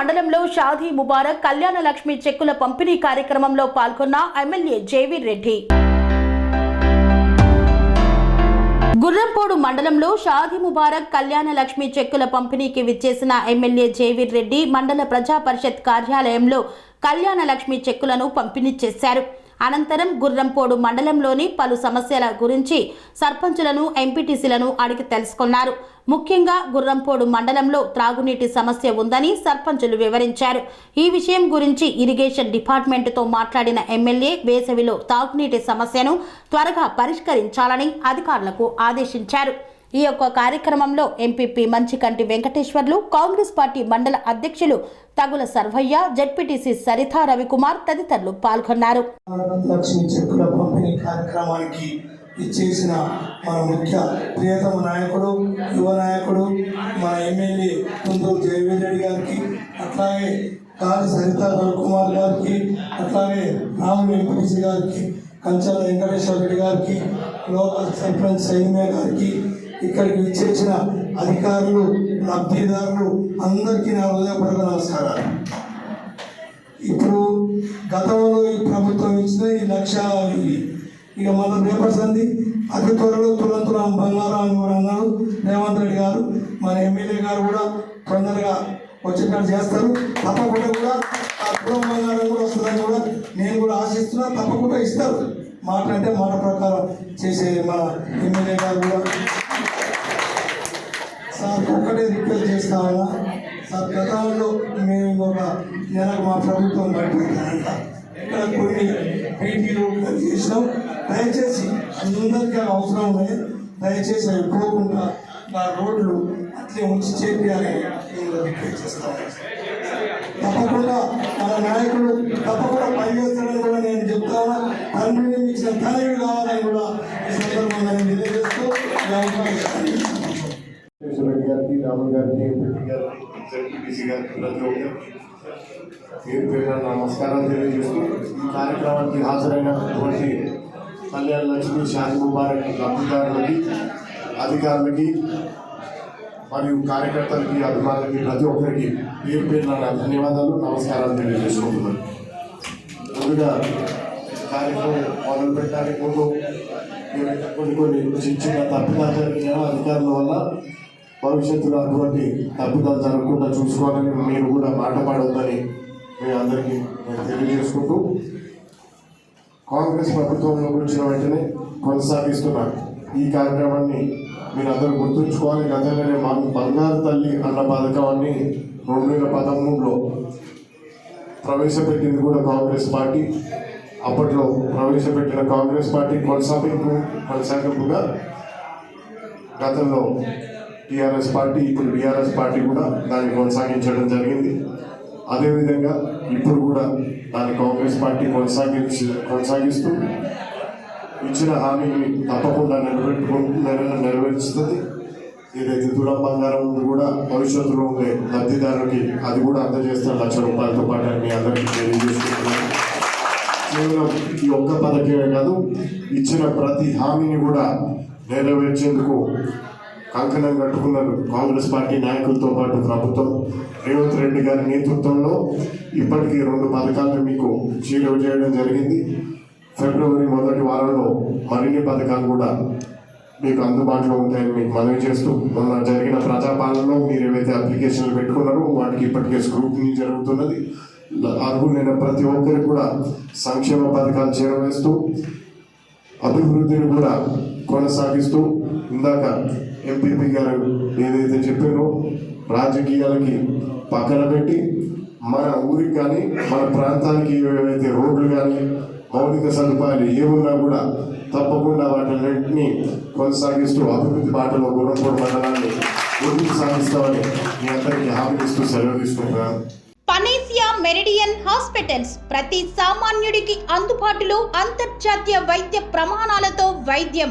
మండలంలో షాదీ ముబారక్ కళ్యాణ లక్ష్మి చెక్కుల పంపిణీ కార్యక్రమంలో పాల్గొన్న ఎమ్మెల్యే జేవీ రెడ్డి. గుర్రంపోడు మండలంలో షాది ముబారక్ కళ్యాణ లక్ష్మి చెక్కుల పంపిణీకి విచ్చేసిన ఎమ్మెల్యే జేవీర్ రెడ్డి మండల ప్రజా పరిషత్ కార్యాలయంలో కళ్యాణ లక్ష్మి చెక్కులను పంపిణీ చేశారు. అనంతరం గుర్రంపోడు మండలంలోని పలు సమస్యల గురించి సర్పంచులను ఎంపీటీసీలను అడిగి తెలుసుకున్నారు. ముఖ్యంగా గుర్రంపోడు మండలంలో త్రాగునీటి సమస్య ఉందని సర్పంచులు వివరించారు. ఈ విషయం గురించి ఇరిగేషన్ డిపార్ట్మెంట్తో మాట్లాడిన ఎమ్మెల్యే వేసవిలో తాగునీటి సమస్యను త్వరగా పరిష్కరించాలని అధికారులకు ఆదేశించారు. ఈ యొక్క కార్యక్రమంలో ఎంపీపీ మంచికంటి వెంకటేశ్వర్లు కాంగ్రెస్ పార్టీ మండల అధ్యక్షులు తగుల సర్వయ్య జడ్పీటీసీ సరిత రవికుమార్ తదితరులు పాల్గొన్నారు. లక్ష్మి చెక్కుల పంపిణీ కార్యక్రమానికి ఇచ్చేసిన మన ముఖ్య ప్రియతమ నాయకుడు యువ నాయకుడు మన ఎమ్మెల్యే కుందూరు జయవీర్ రెడ్డి గారికి అట్లాగే కాళి సరిత రవికుమార్ గారికి అట్లాగే రాము గారికి కంచాల వెంకటేశ్వర రెడ్డి గారికి లోకల్ సర్పంచ్ సైన్య గారికి ఇక్కడికి ఇచ్చేసిన అధికారులు లబ్ధిదారులు అందరికీ నా హృదయపూర్వక నమస్కారాలు. ఇప్పుడు గతంలో ఈ ప్రభుత్వం ఇచ్చిన ఈ లక్ష ఇవి ఇక మన పేపర్స్ అంది అతి త్వరలో తులం తులం బంగారం అని కూడా అన్నారు రేవంత్ రెడ్డి గారు మన ఎమ్మెల్యే గారు కూడా తొందరగా వచ్చేటట్టు చేస్తారు. తప్పకుండా కూడా ఆ తులం బంగారం కూడా వస్తుందని కూడా నేను కూడా ఆశిస్తున్నా. తప్పకుండా ఇస్తారు. మాట అంటే మాట ప్రకారం చేసే మన ఎమ్మెల్యే గారు కూడా సార్ ఒక్కటే రిక్వెస్ట్ చేస్తామన్నా సార్ గతంలో మేము ఒక నెలకు మా ప్రభుత్వం నడిపించారంట ఇక్కడ కొన్ని మీటింగ్లు చేసినాం. దయచేసి అందరికీ అవసరం ఉన్నాయి దయచేసి అవి పోకుండా నా రోడ్లు అట్లే ఉంచి చేయాలని నేను రిక్వెస్ట్ చేస్తాము తప్పకుండా మన నాయకులు తప్పకుండా పనిచేస్తాడని కూడా నేను చెప్తాను. తండ్రిని ఇచ్చిన తనయుడు కావాలని కూడా ఈ సందర్భంగా నేను తెలియజేస్తూ ఈ అవకాశం ఇస్తున్నాను. రెడ్డి గారికి రాముల్ గారికి ఎంపీ గారికి జడ్పీటీసీ గారికి ప్రతి ఒక్కరికి పేరు పేరున నమస్కారాలు తెలియజేస్తూ ఈ కార్యక్రమానికి హాజరైనటువంటి కళ్యాణ్ లక్ష్మి షాది ముబారక్ లబ్ధిదారులకి అధికారులకి మరియు కార్యకర్తలకి అభిమానులకి ప్రతి ఒక్కరికి పేరు పేరున నా ధన్యవాదాలు నమస్కారాలు తెలియజేసుకుంటున్నాను ముందుగా కార్యక్రమం మొదలు పెట్టడానికి ముందు ఏవైతే కొన్ని కొన్ని చిన్న చిన్న తప్పిదాలు జరిగిన అధికారుల వల్ల భవిష్యత్తులో అటువంటి తప్పిదాలు జరగకుండా చూసుకోవాలని మీరు కూడా మాట పాడొద్దని మీ అందరికీ నేను తెలియజేసుకుంటూ కాంగ్రెస్ ప్రభుత్వంలో గురించిన వెంటనే కొనసాగిస్తున్నారు ఈ కార్యక్రమాన్ని మీరు గుర్తుంచుకోవాలి. గతంలోనే మా బంగారు తల్లి అన్న పథకాన్ని రెండు వేల పదమూడులో ప్రవేశపెట్టింది కూడా కాంగ్రెస్ పార్టీ. అప్పట్లో ప్రవేశపెట్టిన కాంగ్రెస్ పార్టీ కొనసాగింపు కొనసాగింపుగా గతంలో టీఆర్ఎస్ పార్టీ ఇప్పుడు బీఆర్ఎస్ పార్టీ కూడా దాన్ని కొనసాగించడం జరిగింది. అదేవిధంగా ఇప్పుడు కూడా దాన్ని కాంగ్రెస్ పార్టీ కొనసాగించి కొనసాగిస్తూ ఇచ్చిన హామీని తప్పకుండా నిలబెట్టుకు నెరవేరుస్తుంది. ఏదైతే తులం బంగారం ఉంది కూడా భవిష్యత్తులో ఉండే లబ్ధిదారులకి అది కూడా అందజేస్తారు లక్ష రూపాయలతో పాటు మీ అందరికీ తెలియజేసుకుంటున్నాను కేవలం ఈ ఒక్క పథకమే కాదు ఇచ్చిన ప్రతి హామీని కూడా నెరవేర్చేందుకు కంకణం కట్టుకున్నారు. కాంగ్రెస్ పార్టీ నాయకులతో పాటు ప్రభుత్వం. రేవంత్ రెడ్డి గారి నేతృత్వంలో ఇప్పటికీ రెండు పథకాలను మీకు చేరువ చేయడం జరిగింది. ఫిబ్రవరి మొదటి వారంలో మరిన్ని పథకాలు కూడా మీకు అందుబాటులో ఉంటాయని మీకు మనవి చేస్తూ మొన్న జరిగిన ప్రజాపాలనలో మీరు ఏవైతే అప్లికేషన్లు పెట్టుకున్నారో వాటికి ఇప్పటికే స్క్రూటినీ జరుగుతున్నది. అర్హులైన ప్రతి ఒక్కరికి కూడా సంక్షేమ పథకాలు చేరవేస్తూ అభివృద్ధిని కూడా కొనసాగిస్తూ ఇందాక ఎంపీపీ గారు ఏదైతే చెప్పారో రాజకీయాలకి పక్కన పెట్టి మన ఊరికి కానీ మన ప్రాంతానికి ఏవైతే రోడ్లు కానీ మౌలిక సదుపాయాలు ఏమున్నా కూడా తప్పకుండా వాటిన్నింటినీ కొనసాగిస్తూ అభివృద్ధి బాటలో గుర్రంపూడి మండలాన్ని ముందుకు సాగిస్తామని మీ అందరికీ హామీ ఇస్తూ సెలవు తీసుకుంటున్నాను పనేసియా మెరిడియన్ హాస్పిటల్స్ ప్రతి సామాన్యుడికి అందుబాటులో అంతర్జాతీయ వైద్య ప్రమాణాలతో వైద్యం.